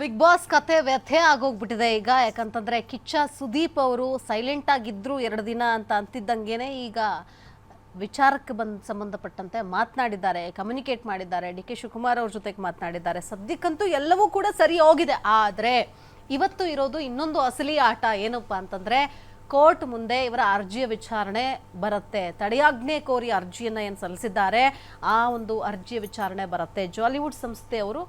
Big boss ಕತೆ ವ್ಯಥೆ ಆಗೋಗ್ಬಿಟ್ಟಿದೆ. ಈಗ ಯಾಕಂತಂದ್ರೆ ಕಿಚ್ಚ ಸುದೀಪ್ ಅವರು ಸೈಲೆಂಟ್ ಆಗಿದ್ರು ಎರಡು ದಿನ ಅಂತ ಅಂತಿದ್ದಂಗೆನೆ ಈಗ ವಿಚಾರಕ್ಕೆ ಬಂದ ಸಂಬಂಧಪಟ್ಟಂತೆ ಮಾತನಾಡಿದ್ದಾರೆ ಕಮ್ಯುನಿಕೇಟ್ ಮಾಡಿದ್ದಾರೆ. ಡಿ ಕೆ ಶಿವಕುಮಾರ್ ಅವ್ರ ಜೊತೆಗೆ ಮಾತನಾಡಿದ್ದಾರೆ. ಸದ್ಯಕ್ಕಂತೂ ಎಲ್ಲವೂ ಕೂಡ ಸರಿ ಹೋಗಿದೆ. ಆದರೆ ಇವತ್ತು ಇರೋದು ಇನ್ನೊಂದು ಅಸಲಿ ಆಟ ಏನಪ್ಪಾ ಅಂತಂದ್ರೆ ಕೋರ್ಟ್ ಮುಂದೆ ಇವರ ಅರ್ಜಿಯ ವಿಚಾರಣೆ ಬರುತ್ತೆ. ತಡೆಯಾಜ್ಞೆ ಕೋರಿ ಅರ್ಜಿಯನ್ನ ಏನು ಸಲ್ಲಿಸಿದ್ದಾರೆ, ಆ ಒಂದು ಅರ್ಜಿಯ ವಿಚಾರಣೆ ಬರುತ್ತೆ. ಜಾಲಿವುಡ್ ಸಂಸ್ಥೆಯವರು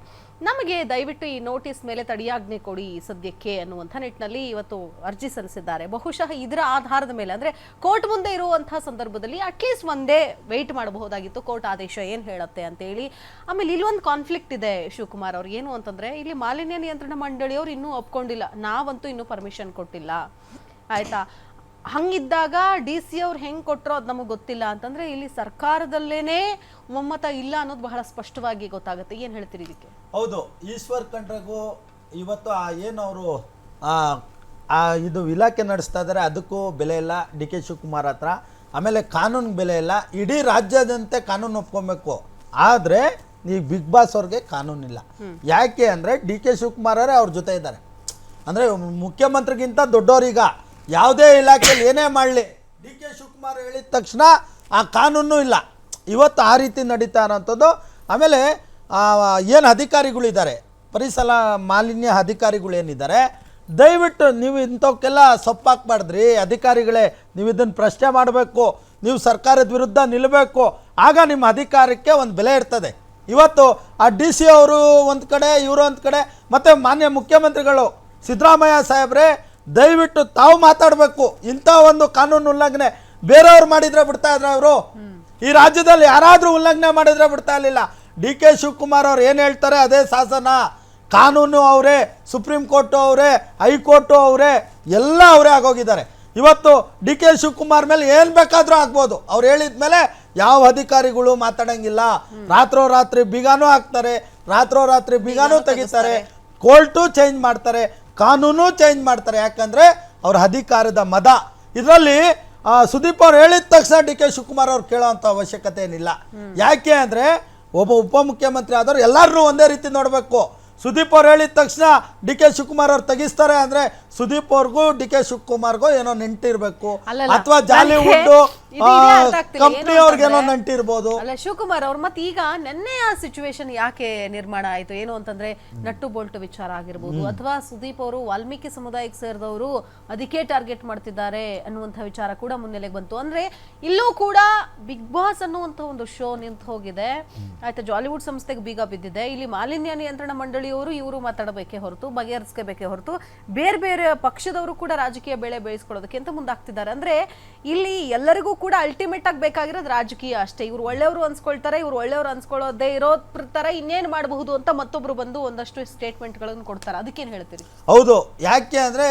ನಮಗೆ ದಯವಿಟ್ಟು ಈ ನೋಟಿಸ್ ಮೇಲೆ ತಡೆಯಾಜ್ಞೆ ಕೊಡಿ ಸದ್ಯಕ್ಕೆ ಅನ್ನುವಂಥ ನಿಟ್ಟಿನಲ್ಲಿ ಇವತ್ತು ಅರ್ಜಿ ಸಲ್ಲಿಸಿದ್ದಾರೆ. ಬಹುಶಃ ಇದರ ಆಧಾರದ ಮೇಲೆ, ಅಂದರೆ ಕೋರ್ಟ್ ಮುಂದೆ ಇರುವಂತಹ ಸಂದರ್ಭದಲ್ಲಿ ಅಟ್ಲೀಸ್ಟ್ ಒಂದೇ ವೆಯ್ಟ್ ಮಾಡಬಹುದಾಗಿತ್ತು. ಕೋರ್ಟ್ ಆದೇಶ ಏನು ಹೇಳುತ್ತೆ ಅಂತೇಳಿ. ಆಮೇಲೆ ಇಲ್ಲೊಂದು ಕಾನ್ಫ್ಲಿಕ್ಟ್ ಇದೆ ಶಿವಕುಮಾರ್ ಅವ್ರು. ಏನು ಅಂತಂದರೆ, ಇಲ್ಲಿ ಮಾಲಿನ್ಯ ನಿಯಂತ್ರಣ ಮಂಡಳಿಯವರು ಇನ್ನೂ ಒಪ್ಕೊಂಡಿಲ್ಲ. ನಾವಂತೂ ಇನ್ನೂ ಪರ್ಮಿಷನ್ ಕೊಟ್ಟಿಲ್ಲ. ಆಯ್ತಾ? ಹಂಗಿದ್ದಾಗ ಡಿ ಸಿ ಅವ್ರು ಹೆಂಗ್ ಕೊಟ್ಟರೋ ಅದು ನಮಗೆ ಗೊತ್ತಿಲ್ಲ ಅಂತಂದ್ರೆ ಇಲ್ಲಿ ಸರ್ಕಾರದಲ್ಲೇನೆ ಒಮ್ಮತ ಇಲ್ಲ ಅನ್ನೋದು ಬಹಳ ಸ್ಪಷ್ಟವಾಗಿ ಗೊತ್ತಾಗುತ್ತೆ. ಏನು ಹೇಳ್ತೀರಿ ಇದಕ್ಕೆ? ಹೌದು ಈಶ್ವರ್ ಖಂಡ್ರೆಗೂ ಇವತ್ತು ಆ ಏನು ಅವರು ಆ ಇದು ಇಲಾಖೆ ನಡೆಸ್ತಾ ಇದ್ದಾರೆ ಅದಕ್ಕೂ ಬೆಲೆ ಇಲ್ಲ. ಡಿ ಕೆ ಶಿವಕುಮಾರ್ ಹತ್ರ. ಆಮೇಲೆ ಕಾನೂನಿಗೆ ಬೆಲೆ ಇಲ್ಲ. ಇಡೀ ರಾಜ್ಯದಂತೆ ಕಾನೂನು ಒಪ್ಕೊಬೇಕು. ಆದರೆ ಈ ಬಿಗ್ ಬಾಸ್ ಅವ್ರಿಗೆ ಕಾನೂನಿಲ್ಲ ಯಾಕೆ ಅಂದರೆ ಡಿ ಕೆ ಶಿವಕುಮಾರ್ ಅವರೇ ಅವ್ರ ಜೊತೆ ಇದ್ದಾರೆ. ಅಂದರೆ ಮುಖ್ಯಮಂತ್ರಿಗಿಂತ ದೊಡ್ಡವರೀಗ ಯಾವುದೇ ಇಲಾಖೆಯಲ್ಲಿ ಏನೇ ಮಾಡಲಿ. ಡಿ ಕೆ ಶಿವಕುಮಾರ್ ಹೇಳಿದ ತಕ್ಷಣ ಆ ಕಾನೂನು ಇಲ್ಲ. ಇವತ್ತು ಆ ರೀತಿ ನಡೀತಾ ಇರೋಂಥದ್ದು. ಆಮೇಲೆ ಏನು ಅಧಿಕಾರಿಗಳಿದ್ದಾರೆ? ಪರಿಸರ ಮಾಲಿನ್ಯ ಅಧಿಕಾರಿಗಳು ಏನಿದ್ದಾರೆ ದಯವಿಟ್ಟು ನೀವು ಇಂಥವಕ್ಕೆಲ್ಲ ಸೊಪ್ಪಾಕ್ಬಾರ್ದ್ರಿ ಅಧಿಕಾರಿಗಳೇ ನೀವು ಇದನ್ನು ಪ್ರಶ್ನೆ ಮಾಡಬೇಕು. ನೀವು ಸರ್ಕಾರದ ವಿರುದ್ಧ ನಿಲ್ಲಬೇಕು ಆಗ ನಿಮ್ಮ ಅಧಿಕಾರಕ್ಕೆ ಒಂದು ಬೆಲೆ ಇರ್ತದೆ. ಇವತ್ತು ಆ ಡಿ ಸಿ ಅವರು ಒಂದು ಕಡೆ ಇವರು ಒಂದು ಕಡೆ ಮತ್ತು ಮಾನ್ಯ ಮುಖ್ಯಮಂತ್ರಿಗಳು ಸಿದ್ದರಾಮಯ್ಯ ಸಾಹೇಬ್ರೆ ದಯವಿಟ್ಟು ತಾವು ಮಾತಾಡಬೇಕು. ಇಂಥ ಒಂದು ಕಾನೂನು ಉಲ್ಲಂಘನೆ ಬೇರೆಯವ್ರು ಮಾಡಿದ್ರೆ ಬಿಡ್ತಾ ಇದ್ರ ಅವರು? ಈ ರಾಜ್ಯದಲ್ಲಿ ಯಾರಾದರೂ ಉಲ್ಲಂಘನೆ ಮಾಡಿದ್ರೆ ಬಿಡ್ತಾ ಇರಲಿಲ್ಲ. ಡಿ ಕೆ ಶಿವಕುಮಾರ್ ಅವ್ರು ಏನು ಹೇಳ್ತಾರೆ? ಅದೇ ಶಾಸನ ಕಾನೂನು ಅವರೇ ಸುಪ್ರೀಂ ಕೋರ್ಟು ಅವರೇ ಹೈಕೋರ್ಟು ಅವರೇ ಎಲ್ಲ ಅವರೇ ಆಗೋಗಿದ್ದಾರೆ. ಇವತ್ತು ಡಿ ಕೆ ಶಿವಕುಮಾರ್ ಮೇಲೆ ಏನು ಬೇಕಾದರೂ ಆಗ್ಬೋದು. ಅವ್ರು ಹೇಳಿದ ಮೇಲೆ ಯಾವ ಅಧಿಕಾರಿಗಳು ಮಾತಾಡಂಗಿಲ್ಲ. ರಾತ್ರೋರಾತ್ರಿ ಬಿಗಾನೂ ಹಾಕ್ತಾರೆ. ರಾತ್ರೋರಾತ್ರಿ ಬಿಗಾನೂ ತೆಗಿತಾರೆ. ಕೋರ್ಟು ಚೇಂಜ್ ಮಾಡ್ತಾರೆ. ಕಾನೂನು ಚೇಂಜ್ ಮಾಡ್ತಾರೆ. ಯಾಕಂದರೆ ಅವ್ರ ಅಧಿಕಾರದ ಮದ. ಇದರಲ್ಲಿ ಸುದೀಪ್ ಅವ್ರು ಹೇಳಿದ ತಕ್ಷಣ ಡಿ ಕೆ ಶಿವಕುಮಾರ್ ಅವ್ರು ಕೇಳೋವಂಥ ಅವಶ್ಯಕತೆ ಏನಿಲ್ಲ. ಯಾಕೆ ಅಂದರೆ ಒಬ್ಬ ಉಪಮುಖ್ಯಮಂತ್ರಿ ಆದವರು ಎಲ್ಲರನ್ನೂ ಒಂದೇ ರೀತಿ ನೋಡಬೇಕು. ಸುದೀಪ್ ಅವ್ರು ಹೇಳಿದ ತಕ್ಷಣ ಡಿ ಕೆ ಶಿವಕುಮಾರ್ ಅವ್ರು ತೆಗಿಸ್ತಾರೆ ಅಂದ್ರೆ ಸುದೀಪ್ ಅವ್ರಿಗೂ ಡಿ ಕೆ ಶಿವಕುಮಾರ್ಗೂ ಏನೋ ನೆಂಟಿರ್ಬೇಕು. ಅಥವಾ ಜಾಲಿವುಡ್ ಕಂಪ್ನಿ ಅವ್ರಿಗೇನೋ ನಂಟಿರ್ಬೋದು. ಅಲ್ಲ ಶಿವಕುಮಾರ್ ಅವ್ರು ಮತ್ತೆ ಈಗ ನೆನ್ನೆ ಆ ಸಿಚುವೇಶನ್ ಯಾಕೆ ನಿರ್ಮಾಣ ಆಯ್ತು? ಏನು ಅಂತಂದ್ರೆ ನಟ್ಟು ಬೋಲ್ಟ್ ವಿಚಾರ ಆಗಿರ್ಬೋದು. ಅಥವಾ ಸುದೀಪ್ ಅವರು ವಾಲ್ಮೀಕಿ ಸಮುದಾಯಕ್ಕೆ ಸೇರಿದವರು ಅದಕ್ಕೆ ಟಾರ್ಗೆಟ್ ಮಾಡ್ತಿದ್ದಾರೆ ಅನ್ನುವಂಥ ವಿಚಾರ ಕೂಡ ಮುನ್ನೆಲೆಗೆ ಬಂತು. ಅಂದ್ರೆ ಇಲ್ಲೂ ಕೂಡ ಬಿಗ್ ಬಾಸ್ ಅನ್ನುವಂಥ ಒಂದು ಶೋ ನಿಂತು ಹೋಗಿದೆ. ಆಯ್ತಾ ಜಾಲಿವುಡ್ ಸಂಸ್ಥೆಗೆ ಬೀಗ ಬಿದ್ದಿದೆ. ಇಲ್ಲಿ ಮಾಲಿನ್ಯ ನಿಯಂತ್ರಣ ಮಂಡಳಿಯವರು ಇವರು ಮಾತಾಡಬೇಕೆ ಹೊರತು ಬಗೆಹರಿಸ್ಕೋಬೇಕೇ ಹೊರತು ಬೇರೆ ಬೇರೆ ಪಕ್ಷದವರು ಕೂಡ ರಾಜಕೀಯ ಬೆಳೆ ಬೆಳೆಸ್ಕೊಳ್ಳೋದಕ್ಕೆ ಅಂತ ಮುಂದಾಗ್ತಿದ್ದಾರೆ ಅಂದ್ರೆ ಇಲ್ಲಿ ಎಲ್ಲರಿಗೂ ಕೂಡ ಅಲ್ಟಿಮೇಟ್ ಆಗಿ ಬೇಕಾಗಿರೋದು ರಾಜಕೀಯ ಅಷ್ಟೇ. ಇವ್ರು ಒಳ್ಳೆಯವರು ಅನ್ಸ್ಕೊಳ್ತಾರೆ, ಇವ್ರು ಒಳ್ಳೆಯವರು ಅನ್ಸ್ಕೊಳ್ಳೋದೇ ಇರೋ ತರ ಇನ್ನೇನು ಮಾಡಬಹುದು ಅಂತ ಮತ್ತೊಬ್ರು ಬಂದು ಒಂದಷ್ಟು ಸ್ಟೇಟ್ಮೆಂಟ್ಗಳನ್ನು ಕೊಡ್ತಾರೆ. ಅದಕ್ಕೇನು ಹೇಳ್ತೀರಿ? ಹೌದು. ಯಾಕೆ ಅಂದ್ರೆ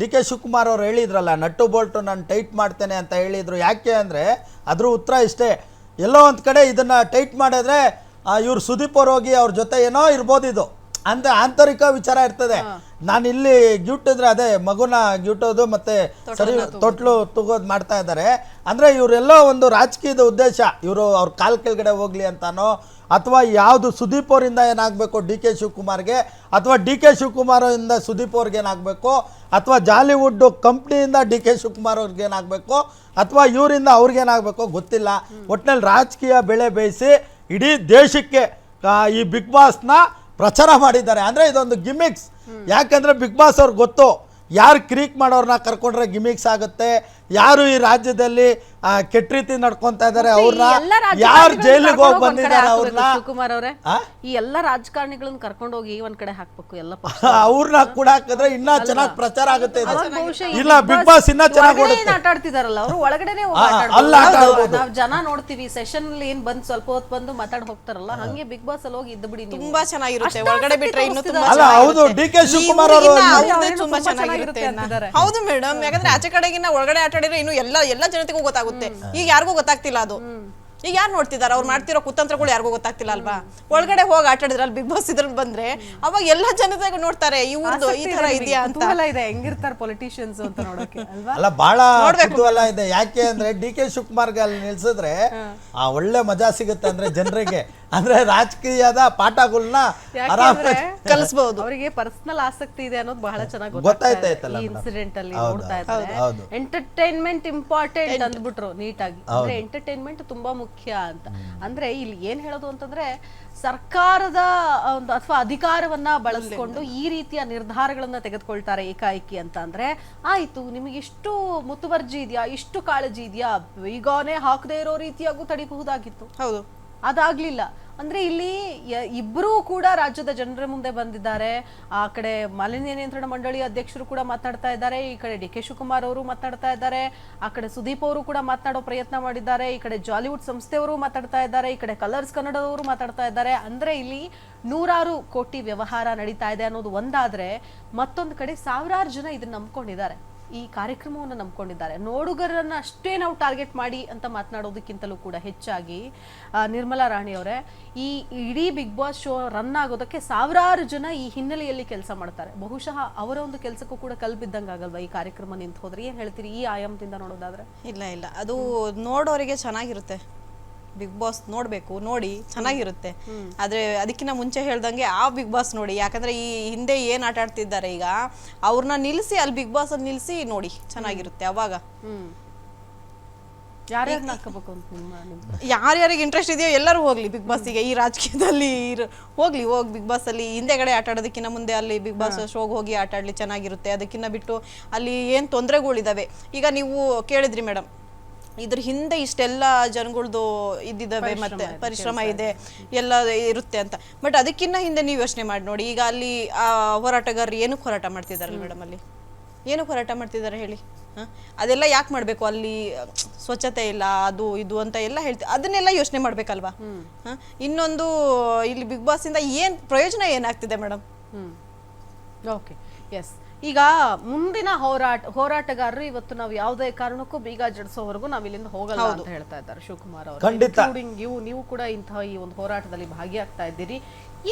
ಡಿ ಕೆ ಶಿವಕುಮಾರ್ ಅವರು ಹೇಳಿದ್ರಲ್ಲ, ನಟ್ಟು ಬೋಲ್ಟು ನಾನು ಟೈಟ್ ಮಾಡ್ತೇನೆ ಅಂತ ಹೇಳಿದ್ರು. ಯಾಕೆ ಅಂದ್ರೆ ಅದ್ರ ಉತ್ತರ ಇಷ್ಟೇ. ಎಲ್ಲೋ ಒಂದು ಕಡೆ ಇದನ್ನು ಟೈಟ್ ಮಾಡಿದ್ರೆ ಇವ್ರು ಸುದೀಪ್ ಅವ್ರು ಹೋಗಿ ಅವ್ರ ಜೊತೆ ಏನೋ ಇರ್ಬೋದು ಇದು. ಅಂತ ಆಂತರಿಕ ವಿಚಾರ ಇರ್ತದೆ. ನಾನು ಇಲ್ಲಿ ಗ್ಯೂಟಿದ್ರೆ ಅದೇ ಮಗುನ ಗ್ಯೂಟೋದು ಮತ್ತೆ ಸರಿ ತೊಟ್ಲು ತಗೋದು ಮಾಡ್ತಾ ಇದ್ದಾರೆ ಅಂದ್ರೆ ಇವರೆಲ್ಲೋ ಒಂದು ರಾಜಕೀಯದ ಉದ್ದೇಶ ಇವರು ಅವ್ರ ಕಾಲ್ ಕೆಳಗಡೆ ಹೋಗ್ಲಿ ಅಂತಾನೋ ಅಥವಾ ಯಾವುದು ಸುದೀಪ್ ಅವರಿಂದ ಏನಾಗಬೇಕು ಡಿ ಕೆ ಶಿವಕುಮಾರ್ಗೆ ಅಥವಾ ಡಿ ಕೆ ಶಿವಕುಮಾರಿಂದ ಸುದೀಪ್ ಅವ್ರಿಗೆ ಏನಾಗಬೇಕು ಅಥವಾ ಜಾಲಿವುಡ್ ಕಂಪ್ನಿಯಿಂದ ಡಿ ಕೆ ಶಿವಕುಮಾರ್ ಅವ್ರಿಗೆ ಏನಾಗಬೇಕು ಅಥವಾ ಇವರಿಂದ ಅವ್ರಿಗೇನಾಗಬೇಕು ಗೊತ್ತಿಲ್ಲ. ಒಟ್ಟಿನಲ್ಲಿ ರಾಜಕೀಯ ಬೆಳೆ ಬೇಯಿಸಿ ಇಡೀ ದೇಶಕ್ಕೆ ಈ ಬಿಗ್ ಬಾಸ್ನ ಪ್ರಚಾರ ಮಾಡಿದ್ದಾರೆ. ಅಂದರೆ ಇದೊಂದು ಗಿಮಿಕ್ಸ್. ಯಾಕಂದರೆ ಬಿಗ್ ಬಾಸ್ ಅವ್ರಿಗೆ ಗೊತ್ತು ಯಾರು ಕ್ರೀಕ್ ಮಾಡೋರನ್ನ ಕರ್ಕೊಂಡ್ರೆ ಗಿಮಿಕ್ಸ್ ಆಗುತ್ತೆ ಯಾರು ಈ ರಾಜ್ಯದಲ್ಲಿ ಆ, ಕೆಟ್ಟ ರೀತಿ ನಡ್ಕೊಂತ ಇದಾರೆ ಅವ್ರನ್ನ ಎಲ್ಲ ಯಾರು ಜೈಲಿಗೆ ಹೋಗಿ ಬಂದಿದ್ದಾರೆ ಅವ್ರನ್ನ? ಶಿವಕುಮಾರ್ ಅವರೇ. ಈ ಎಲ್ಲ ರಾಜಕಾರಣಿಗಳನ್ನ ಕರ್ಕೊಂಡು ಹೋಗಿ ಒಂದ್ ಕಡೆ ಹಾಕ್ಬೇಕು ಎಲ್ಲ ಅವ್ರನ್ನ ಕೂಡ ಹಾಕಿದ್ರೆ ಇನ್ನ ಚೆನ್ನಾಗಿ ಪ್ರಚಾರ ಆಗುತ್ತೆ ಇಲ್ಲ ಬಿಗ್ ಬಾಸ್ ಇನ್ನ ಚೆನ್ನಾಗಿ ಓಡುತ್ತೆ. ಅವರು ಒಳಗಡೆನೆ ಅಲ್ಲ ನಾವ್ ಜನ ನೋಡ್ತೀವಿ ಸೆಷನ್ ಅಲ್ಲಿ ಏನ್ ಬಂದ್ ಸ್ವಲ್ಪ ಹೊತ್ತು ಬಂದು ಮಾತಾಡ್ ಹೋಗ್ತಾರಲ್ಲ ಹಂಗೆ ಬಿಗ್ ಬಾಸ್ ಅಲ್ಲಿ ಹೋಗಿ ಇದ್ದು ಬಿಡಿ ತುಂಬಾ ಚೆನ್ನಾಗಿರುತ್ತೆ ಒಳಗಡೆ ಬಿಟ್ರೆ ಇನ್ನು ತುಂಬಾ ಅಲ್ಲ ಹೌದು ಡಿ ಕೆ ಶಿವಕುಮಾರ್ ಅವರು ತುಂಬಾ ಚೆನ್ನಾಗಿರುತ್ತೆ. ಹೌದು ಮೇಡಮ್ ಯಾಕಂದ್ರೆ ಆಚೆ ಕಡೆಗಿನ್ನ ಒಳಗಡೆ ಆಟ ಆಡಿದ್ರೆ ಇನ್ನು ಎಲ್ಲ ಎಲ್ಲ ಜನತೆಗೂ ಗೊತ್ತಾಗುತ್ತೆ. ಈಗ ಯಾರಿಗೂ ಗೊತ್ತಾಗ್ತಿಲ್ಲ ಅದು. ಈಗ ಯಾರು ನೋಡ್ತಿದಾರ? ಅವ್ರು ಮಾಡ್ತಿರೋ ಕುತಂತ್ರಗಳು ಯಾರಿಗೂ ಗೊತ್ತಾಗ್ತಿಲ್ಲ ಅಲ್ವಾ? ಒಳಗಡೆ ಹೋಗಿ ಆಟ ಆಡಿದ್ರೆ ಅಲ್ಲಿ ಬಿಗ್ ಬಾಸ್ ಇದ್ರಲ್ಲಿ ಬಂದ್ರೆ ಅವಾಗ ಎಲ್ಲ ಜನತೆಗೂ ನೋಡ್ತಾರೆ ಇವ್ರದ್ದು ಈ ತರ ಇದೆ ಇದೆಯಾ ಅಂತ. ಕುತೂಹಲ ಇದೆ ಹೆಂಗಿರ್ತಾರೆ ಪೊಲಿಟಿಷಿಯನ್ಸ್ ಅಂತ ನೋಡೋಕೆ ಅಲ್ವಾ? ಅಲ್ಲ ಬಹಳ ಕುತೂಹಲ ಇದೆ. ಯಾಕೆ ಅಂದ್ರೆ ಡಿ ಕೆ ಶಿವಕುಮಾರ್ಗೆ ಅಲ್ಲಿ ನಿಲ್ಸಿದ್ರೆ ಆ ಒಳ್ಳೆ ಮಜಾ ಸಿಗುತ್ತೆ ಅಂದ್ರೆ ಜನರಿಗೆ. ಅಂದ್ರೆ ರಾಜಕೀಯದ ಪಾಠಗಳನ್ನ ಕಲಿಸಬಹುದು ಕಲಿಸ್ಬಹುದು ಅವರಿಗೆ ಪರ್ಸನಲ್ ಆಸಕ್ತಿ ಇದೆ ಅನ್ನೋದು ಬಹಳ ಚೆನ್ನಾಗಿ ಗೊತ್ತಾಯ್ತಾ ಇನ್ಸಿಡೆಂಟ್ ಅಲ್ಲಿ ನೋಡ್ತಾ ಇದ್ದಾರೆ ಎಂಟರ್ಟೈನ್ಮೆಂಟ್ ಇಂಪಾರ್ಟೆಂಟ್ ಅಂದ್ಬಿಟ್ರು ನೀಟಾಗಿ. ಅಂದ್ರೆ ಎಂಟರ್ಟೈನ್ಮೆಂಟ್ ತುಂಬಾ ಮುಖ್ಯ ಅಂತ. ಅಂದ್ರೆ ಇಲ್ಲಿ ಏನ್ ಹೇಳೋದು ಅಂತಂದ್ರೆ ಸರ್ಕಾರದ ಒಂದು ಅಥವಾ ಅಧಿಕಾರವನ್ನ ಬಳಸ್ಕೊಂಡು ಈ ರೀತಿಯ ನಿರ್ಧಾರಗಳನ್ನ ತೆಗೆದುಕೊಳ್ತಾರೆ ಏಕಾಏಕಿ ಅಂತ ಅಂದ್ರೆ ಆಯ್ತು ನಿಮಗೆ ಇಷ್ಟು ಮುತುವರ್ಜಿ ಇದೆಯಾ ಇಷ್ಟು ಕಾಳಜಿ ಇದೆಯಾ ಈಗಾನೇ ಹಾಕದೇ ಇರೋ ರೀತಿಯಾಗೂ ತಡಿಬಹುದಾಗಿತ್ತು. ಹೌದು. ಅದಾಗ್ಲಿಲ್ಲ. ಅಂದ್ರೆ ಇಲ್ಲಿ ಇಬ್ಬರೂ ಕೂಡ ರಾಜ್ಯದ ಜನರ ಮುಂದೆ ಬಂದಿದ್ದಾರೆ. ಆ ಕಡೆ ಮಾಲಿನ್ಯ ನಿಯಂತ್ರಣ ಮಂಡಳಿ ಅಧ್ಯಕ್ಷರು ಕೂಡ ಮಾತಾಡ್ತಾ ಇದ್ದಾರೆ. ಈ ಕಡೆ ಡಿ ಕೆ ಶಿವಕುಮಾರ್ ಅವರು ಮಾತಾಡ್ತಾ ಇದ್ದಾರೆ. ಆ ಕಡೆ ಸುದೀಪ್ ಅವರು ಕೂಡ ಮಾತನಾಡೋ ಪ್ರಯತ್ನ ಮಾಡಿದ್ದಾರೆ. ಈ ಕಡೆ ಜಾಲಿವುಡ್ ಸಂಸ್ಥೆಯವರು ಮಾತಾಡ್ತಾ ಇದ್ದಾರೆ. ಈ ಕಡೆ ಕಲರ್ಸ್ ಕನ್ನಡದವರು ಮಾತಾಡ್ತಾ ಇದ್ದಾರೆ. ಅಂದ್ರೆ ಇಲ್ಲಿ ನೂರಾರು ಕೋಟಿ ವ್ಯವಹಾರ ನಡೀತಾ ಇದೆ ಅನ್ನೋದು ಒಂದಾದ್ರೆ ಮತ್ತೊಂದು ಕಡೆ ಸಾವಿರಾರು ಜನ ಇದನ್ನ ನಂಬ್ಕೊಂಡಿದ್ದಾರೆ. ಈ ಕಾರ್ಯಕ್ರಮವನ್ನು ನಂಬ್ಕೊಂಡಿದ್ದಾರೆ. ನೋಡುಗರನ್ನು ಅಷ್ಟೇ ನಾವು ಟಾರ್ಗೆಟ್ ಮಾಡಿ ಅಂತ ಮಾತನಾಡೋದಕ್ಕಿಂತಲೂ ಕೂಡ ಹೆಚ್ಚಾಗಿ ನಿರ್ಮಲಾ ರಾಣಿ ಅವರೇ, ಈ ಇಡೀ ಬಿಗ್ ಬಾಸ್ ಶೋ ರನ್ ಆಗೋದಕ್ಕೆ ಸಾವಿರಾರು ಜನ ಈ ಹಿನ್ನೆಲೆಯಲ್ಲಿ ಕೆಲಸ ಮಾಡ್ತಾರೆ. ಬಹುಶಃ ಅವರ ಒಂದು ಕೆಲಸಕ್ಕೂ ಕೂಡ ಕಲ್ಬಿದ್ದಂಗೆ ಆಗಲ್ವಾ ಈ ಕಾರ್ಯಕ್ರಮ ನಿಂತು ಹೋದ್ರೆ? ಏನು ಹೇಳ್ತೀರಿ ಈ ಆಯಾಮದಿಂದ ನೋಡೋದಾದ್ರೆ? ಇಲ್ಲ ಇಲ್ಲ. ಅದು ನೋಡೋರಿಗೆ ಚೆನ್ನಾಗಿರುತ್ತೆ. ಬಿಗ್ ಬಾಸ್ ನೋಡ್ಬೇಕು ನೋಡಿ ಚೆನ್ನಾಗಿರುತ್ತೆ. ಆದ್ರೆ ಅದಕ್ಕಿಂತ ಮುಂಚೆ ಹೇಳ್ದಂಗೆ ಆ ಬಿಗ್ ಬಾಸ್ ನೋಡಿ. ಯಾಕಂದ್ರೆ ಈ ಹಿಂದೆ ಏನ್ ಆಟ ಆಡ್ತಿದ್ದಾರೆ ಈಗ ಅವ್ರನ್ನ ನಿಲ್ಸಿ ಅಲ್ಲಿ ಬಿಗ್ ಬಾಸ್ ಅಲ್ಲಿ ನಿಲ್ಸಿ ನೋಡಿ ಚೆನ್ನಾಗಿರುತ್ತೆ ಅವಾಗ. ಯಾರ್ಯಾರಿಗೆ ಇಂಟ್ರೆಸ್ಟ್ ಇದೆಯೋ ಎಲ್ಲರೂ ಹೋಗ್ಲಿ ಬಿಗ್ ಬಾಸ್ಗೆ ಈ ರಾಜಕೀಯದಲ್ಲಿ ಹೋಗ್ಲಿ ಹೋಗಿ ಬಿಗ್ ಬಾಸ್ ಅಲ್ಲಿ. ಹಿಂದೆಗಡೆ ಆಟ ಆಡೋದಕ್ಕಿಂತ ಮುಂದೆ ಅಲ್ಲಿ ಬಿಗ್ ಬಾಸ್ ಶೋಗೆ ಹೋಗಿ ಆಟ ಆಡ್ಲಿ ಚೆನ್ನಾಗಿರುತ್ತೆ. ಅದಕ್ಕಿಂತ ಬಿಟ್ಟು ಅಲ್ಲಿ ಏನು ತೊಂದರೆಗಳಿದಾವೆ? ಈಗ ನೀವು ಕೇಳಿದ್ರಿ ಮೇಡಮ್ ಇದ್ರ ಹಿಂದೆ ಇಷ್ಟೆಲ್ಲ ಜನಗಳ್ದು ಇದ್ದಿದ್ದಾವೆ ಮತ್ತೆ ಪರಿಶ್ರಮ ಇದೆ ಎಲ್ಲ ಇರುತ್ತೆ ಅಂತ. ಬಟ್ ಅದಕ್ಕಿಂತ ಹಿಂದೆ ನೀವು ಯೋಚನೆ ಮಾಡಿ ನೋಡಿ ಈಗ ಅಲ್ಲಿ ಆ ಹೋರಾಟಗಾರರು ಏನಕ್ಕೆ ಹೋರಾಟ ಮಾಡ್ತಿದ್ದಾರೆ ಮೇಡಮ್ ಅಲ್ಲಿ? ಏನಕ್ಕೆ ಹೋರಾಟ ಮಾಡ್ತಿದ್ದಾರೆ ಹೇಳಿ? ಹಾ? ಅದೆಲ್ಲ ಯಾಕೆ ಮಾಡಬೇಕು? ಅಲ್ಲಿ ಸ್ವಚ್ಛತೆ ಇಲ್ಲ ಅದು ಇದು ಅಂತ ಎಲ್ಲ ಹೇಳ್ತೀವಿ ಅದನ್ನೆಲ್ಲ ಯೋಚನೆ ಮಾಡ್ಬೇಕಲ್ವಾ? ಹ? ಇನ್ನೊಂದು ಇಲ್ಲಿ ಬಿಗ್ ಬಾಸ್ ಇಂದ ಏನ್ ಪ್ರಯೋಜನ ಏನಾಗ್ತಿದೆ ಮೇಡಮ್ ಹ್ಮ್. ಓಕೆ ಎಸ್ ಈಗ ಮುಂದಿನ ಹೋರಾಟ ಹೋರಾಟಗಾರರು ಇವತ್ತು ನಾವು ಯಾವುದೇ ಕಾರಣಕ್ಕೂ ಬೀಗ ಜಡಿಸೋವರೆಗೂ ನಾವು ಇಲ್ಲಿಂದ ಹೋಗಲ್ಲ ಅಂತ ಹೇಳ್ತಾ ಇದ್ದಾರೆ ಶಿವಕುಮಾರ್ ಅವರು. ಖಂಡಿತ. ಇವು ನೀವು ಕೂಡ ಇಂತಹ ಈ ಒಂದು ಹೋರಾಟದಲ್ಲಿ ಭಾಗಿಯಾಗ್ತಾ ಇದ್ದೀರಿ.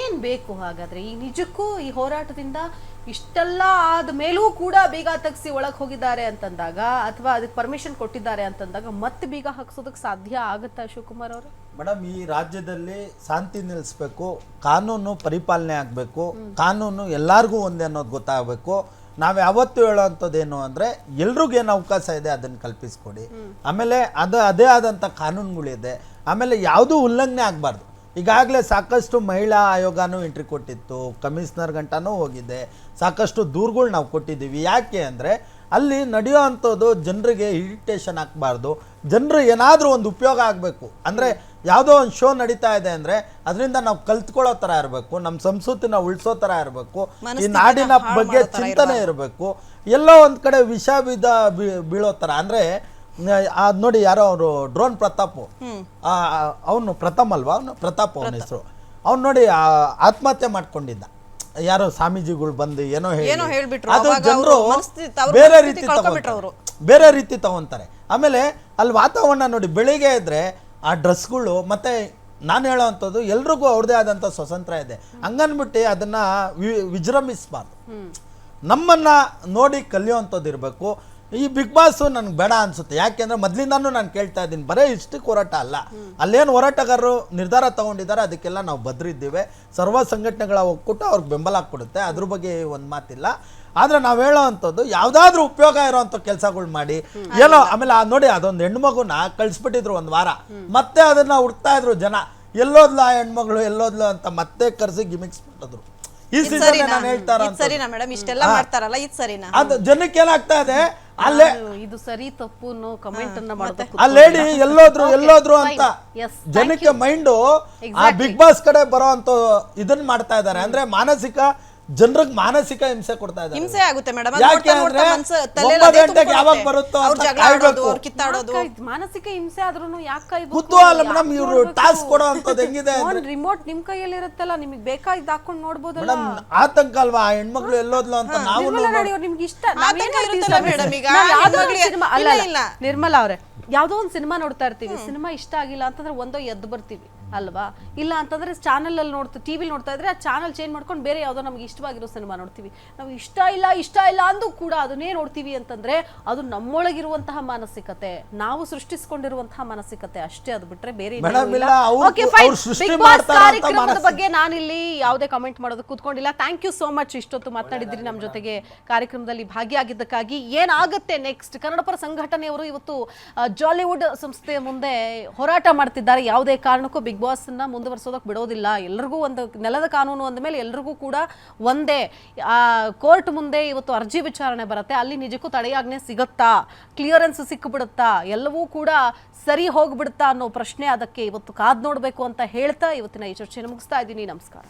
ಏನ್ ಬೇಕು ಹಾಗಾದ್ರೆ? ಈ ನಿಜಕ್ಕೂ ಈ ಹೋರಾಟದಿಂದ ಇಷ್ಟೆಲ್ಲ ಆದ ಮೇಲೂ ಕೂಡ ಬೀಗ ತಗ್ಸಿ ಒಳಗ್ ಹೋಗಿದ್ದಾರೆ ಅಂತಂದಾಗ ಅಥವಾ ಅದಕ್ಕೆ ಪರ್ಮಿಷನ್ ಕೊಟ್ಟಿದ್ದಾರೆ ಅಂತಂದಾಗ ಮತ್ತೆ ಬೀಗ ಹಾಕ್ಸೋದಕ್ಕೆ ಸಾಧ್ಯ ಆಗುತ್ತಾ ಶಿವಕುಮಾರ್ ಅವರು? ಮೇಡಮ್, ಈ ರಾಜ್ಯದಲ್ಲಿ ಶಾಂತಿ ನಿಲ್ಲಿಸ್ಬೇಕು ಕಾನೂನು ಪರಿಪಾಲನೆ ಆಗಬೇಕು, ಕಾನೂನು ಎಲ್ಲರಿಗೂ ಒಂದೇ ಅನ್ನೋದು ಗೊತ್ತಾಗಬೇಕು. ನಾವು ಯಾವತ್ತೂ ಹೇಳೋವಂಥದ್ದೇನು ಅಂದರೆ, ಎಲ್ರಿಗೂ ಏನು ಅವಕಾಶ ಇದೆ ಅದನ್ನು ಕಲ್ಪಿಸ್ಕೊಡಿ. ಆಮೇಲೆ ಅದು, ಅದೇ ಆದಂಥ ಕಾನೂನುಗಳಿದೆ. ಆಮೇಲೆ ಯಾವುದೂ ಉಲ್ಲಂಘನೆ ಆಗಬಾರ್ದು. ಈಗಾಗಲೇ ಸಾಕಷ್ಟು ಮಹಿಳಾ ಆಯೋಗನೂ ಎಂಟ್ರಿ ಕೊಟ್ಟಿತ್ತು, ಕಮಿಷನರ್ ಗಂಟನೂ ಹೋಗಿದೆ. ಸಾಕಷ್ಟು ದೂರುಗಳು ನಾವು ಕೊಟ್ಟಿದ್ದೀವಿ. ಯಾಕೆ ಅಂದರೆ, ಅಲ್ಲಿ ನಡೆಯೋ ಅಂಥದ್ದು ಜನರಿಗೆ ಇರಿಟೇಷನ್ ಆಗಬಾರ್ದು. ಜನರು ಏನಾದರೂ ಒಂದು ಉಪಯೋಗ ಆಗಬೇಕು. ಅಂದರೆ ಯಾವುದೋ ಒಂದು ಶೋ ನಡೀತಾ ಇದೆ ಅಂದರೆ ಅದರಿಂದ ನಾವು ಕಲ್ತ್ಕೊಳ್ಳೋ ಥರ ಇರಬೇಕು ನಮ್ಮ ಸಂಸ್ಕೃತಿನ ಉಳಿಸೋ ಥರ ಇರಬೇಕು ಈ ನಾಡಿನ ಬಗ್ಗೆ ಚಿಂತನೆ ಇರಬೇಕು ಎಲ್ಲೋ ಒಂದು ಕಡೆ ವಿಷ ವಿಧ ಬೀಳೋ ಥರ ಅಂದರೆ ಅದು ನೋಡಿ ಯಾರೋ ಅವರು ಡ್ರೋನ್ ಪ್ರತಾಪ್. ಅವನು ಪ್ರಥಮ್ ಅಲ್ವಾ? ಅವನು ಪ್ರತಾಪ್ ಅವನ ಹೆಸರು. ಅವ್ನು ನೋಡಿ ಆ, ಆತ್ಮಹತ್ಯೆ ಮಾಡ್ಕೊಂಡಿದ್ದ. ಯಾರೋ ಸ್ವಾಮೀಜಿಗಳು ಬಂದು ಏನೋ ಹೇಳಿಬಿಟ್ರು. ಅದು ಜನರು ಬೇರೆ ರೀತಿ ತಗೊಂತಾರೆ. ಬೇರೆ ರೀತಿ ತಗೊಂತಾರೆ. ಆಮೇಲೆ ಅಲ್ಲಿ ವಾತಾವರಣ ನೋಡಿ ಬೆಳಿಗ್ಗೆ ಇದ್ರೆ ಆ ಡ್ರೆಸ್ಗಳು ಮತ್ತು ನಾನು ಹೇಳೋವಂಥದ್ದು ಎಲ್ರಿಗೂ ಅವ್ರದೇ ಆದಂಥ ಸ್ವತಂತ್ರ ಇದೆ. ಹಂಗನ್ಬಿಟ್ಟು ಅದನ್ನು ವಿ- ವಿಜೃಂಭಿಸಬಾರ್ದು. ನಮ್ಮನ್ನು ನೋಡಿ ಕಲಿಯೋವಂಥದ್ದು ಇರಬೇಕು. ಈ ಬಿಗ್ ಬಾಸ್ ನನಗೆ ಬೇಡ ಅನ್ಸುತ್ತೆ. ಯಾಕೆಂದ್ರೆ ಮೊದಲಿಂದಾನು ನಾನು ಕೇಳ್ತಾ ಇದ್ದೀನಿ. ಬರೀ ಇಷ್ಟಕ್ಕೆ ಹೋರಾಟ ಅಲ್ಲ. ಅಲ್ಲೇನು ಹೋರಾಟಗಾರರು ನಿರ್ಧಾರ ತಗೊಂಡಿದ್ದಾರೆ ಅದಕ್ಕೆಲ್ಲ ನಾವು ಬದ್ರಿದ್ದೀವಿ. ಸರ್ವ ಸಂಘಟನೆಗಳ ಒಕ್ಕೂಟ ಅವ್ರಿಗೆ ಬೆಂಬಲ ಕೊಡುತ್ತೆ. ಅದ್ರ ಬಗ್ಗೆ ಒಂದು ಮಾತಿಲ್ಲ. ಆದ್ರೆ ನಾವು ಹೇಳೋ ಅಂಥದ್ದು ಯಾವುದಾದ್ರೂ ಉಪಯೋಗ ಇರೋವಂಥ ಕೆಲಸಗಳು ಮಾಡಿ. ಏನೋ ಆಮೇಲೆ ಆ ನೋಡಿ ಅದೊಂದು ಹೆಣ್ಮಗುನ ಕಳಿಸ್ಬಿಟ್ಟಿದ್ರು ಒಂದು ವಾರ. ಮತ್ತೆ ಅದನ್ನ ಹುಡ್ತಾ ಇದ್ರು ಜನ. ಎಲ್ಲೋದ್ಲ ಆ ಹೆಣ್ಮಗಳು ಎಲ್ಲೋದ್ಲು ಅಂತ ಮತ್ತೆ ಕರೆಸಿ ಗಿಮಿಕ್ಸ್ ಮಾಡಿದ್ರು ಈ ಸೀಸನ್ ನಾನು ಹೇಳ್ತಾರ. ಸರಿನಾ ಮೇಡಮ್ ಇಷ್ಟೆಲ್ಲ ಮಾಡ್ತಾರಲ್ಲ ಇದು ಸರಿನಾ? ಅದು ಜನಕ್ಕೆ ಏನಾಗ್ತಾ ಇದೆ ಅಲ್ಲೇ ಇದು ಸರಿ ತಪ್ಪು ಅನ್ನೋ ಕಮೆಂಟ್ ಅನ್ನ ಮಾಡೋದಕ್ಕೆ ಆ ಲೇಡಿ ಎಲ್ಲೋದ್ರು ಎಲ್ಲೋದ್ರು ಅಂತ ಜನಕ್ಕೆ ಮೈಂಡು ಆ ಬಿಗ್ ಬಾಸ್ ಕಡೆ ಬರೋ ಅಂತ ಇದನ್ನ ಮಾಡ್ತಾ ಇದ್ದಾರೆ ಅಂದ್ರೆ ಮಾನಸಿಕ ಜನರಿಗೆ ಮಾನಸಿಕ ಹಿಂಸೆ ಕೊಡ್ತಾ ಇದ್ದಾರೆ. ಹಿಂಸೆ ಆಗುತ್ತೆ ಮೇಡಮ್. ಯಾಕೆ ಅಂದ್ರೆ ಒಂಬತ್ತು ಗಂಟೆಗೆ ಯಾವಾಗ ಬರುತ್ತೋ ಕಿತ್ತಾಡೋದು. ಮಾನಸಿಕ ಹಿಂಸೆ ಆದ್ರೂ ಯಾಕೆ? ಕುತೂಹಲ ಮೇಡಮ್ ಇವರು? ಟಾಸ್ಕ್ ಕೊಡೋ ಅಂತದ್ದು ಹೆಂಗಿದೆ ರಿಮೋಟ್ ನಿಮ್ ಕೈಯಲ್ಲಿ ಇರುತ್ತಲ್ಲ ನಿಮಗೆ ಬೇಕಾಗಿದ್ದು ಹಾಕೊಂಡು ನೋಡಬಹುದು ಮೇಡಮ್ ಆತಂಕ ಅಲ್ವಾ? ಆ ಹೆಣ್ಮಕ್ಳು ಎಲ್ಲೋದ್ಲು ಅಂತ ನಾವು ನೋಡಿ ರಾಣಿ ಅವ್ರು ನಿಮ್ಗೆ ಇಷ್ಟ. ನಿರ್ಮಲಾ ಅವ್ರೆ ಯಾವ್ದೋ ಒಂದ್ ಸಿನಿಮಾ ನೋಡ್ತಾ ಇರ್ತೀವಿ. ಸಿನಿಮಾ ಇಷ್ಟ ಆಗಿಲ್ಲ ಅಂತಂದ್ರೆ ಒಂದೋ ಎದ್ದು ಬರ್ತೀವಿ. ಅಲ್ವಾ? ಇಲ್ಲ ಅಂತಂದ್ರೆ ಚಾನಲಲ್ಲಿ ನೋಡ್ತಾ ಟಿ ವಿಲಿ ನೋಡ್ತಾ ಇದ್ರೆ ಆ ಚಾನಲ್ ಚೇಂಜ್ ಮಾಡ್ಕೊಂಡು ಬೇರೆ ಯಾವುದೋ ನಮಗೆ ಇಷ್ಟವಾಗಿರೋ ಸಿನಿಮಾ ನೋಡ್ತೀವಿ. ನಾವು ಇಷ್ಟ ಇಲ್ಲ ಇಷ್ಟ ಇಲ್ಲ ಅಂದು ಕೂಡ ಅದನ್ನೇ ನೋಡ್ತೀವಿ ಅಂತಂದ್ರೆ ಅದು ನಮ್ಮೊಳಗಿರುವಂತಹ ಮಾನಸಿಕತೆ. ನಾವು ಸೃಷ್ಟಿಸ್ಕೊಂಡಿರುವಂತಹ ಮಾನಸಿಕತೆ. ಅಷ್ಟೇ ಅದು ಬಿಟ್ರೆ ಬೇರೆ ಕಾರ್ಯಕ್ರಮದ ಬಗ್ಗೆ ನಾನಿಲ್ಲಿ ಯಾವುದೇ ಕಮೆಂಟ್ ಮಾಡೋದು ಕೂತ್ಕೊಂಡಿಲ್ಲ. ಥ್ಯಾಂಕ್ ಯು ಸೋ ಮಚ್ ಇಷ್ಟೊತ್ತು ಮಾತನಾಡಿದ್ರಿ ನಮ್ಮ ಜೊತೆಗೆ ಕಾರ್ಯಕ್ರಮದಲ್ಲಿ ಭಾಗಿಯಾಗಿದ್ದಕ್ಕಾಗಿ. ಏನಾಗುತ್ತೆ ನೆಕ್ಸ್ಟ್ ಕನ್ನಡಪರ ಸಂಘಟನೆಯವರು ಇವತ್ತು ಜಾಲಿವುಡ್ ಸಂಸ್ಥೆಯ ಮುಂದೆ ಹೋರಾಟ ಮಾಡ್ತಿದ್ದಾರೆ. ಯಾವುದೇ ಕಾರಣಕ್ಕೂ ಬಿಗ್ ಬಾಸ್ ಅನ್ನ ಮುಂದುವರಿಸೋದಕ್ಕೆ ಬಿಡೋದಿಲ್ಲ. ಎಲ್ರಿಗೂ ಒಂದು ನೆಲದ ಕಾನೂನು ಅಂದ ಮೇಲೆ ಎಲ್ರಿಗೂ ಕೂಡ ಒಂದೇ ಕೋರ್ಟ್ ಮುಂದೆ ಇವತ್ತು ಅರ್ಜಿ ವಿಚಾರಣೆ ಬರುತ್ತೆ. ಅಲ್ಲಿ ನಿಜಕ್ಕೂ ತಡೆಯಾಜ್ಞೆ ಸಿಗುತ್ತಾ? ಕ್ಲಿಯರೆನ್ಸ್ ಸಿಕ್ಕಿಬಿಡುತ್ತಾ ಎಲ್ಲವೂ ಕೂಡ ಸರಿ ಹೋಗ್ಬಿಡುತ್ತಾ ಅನ್ನೋ ಪ್ರಶ್ನೆ ಅದಕ್ಕೆ ಇವತ್ತು ಕಾದ್ ನೋಡಬೇಕು ಅಂತ ಹೇಳ್ತಾ ಇವತ್ತಿನ ಈ ಚರ್ಚೆಯನ್ನು ಮುಗಿಸ್ತಾ ಇದ್ದೀನಿ. ನಮಸ್ಕಾರ.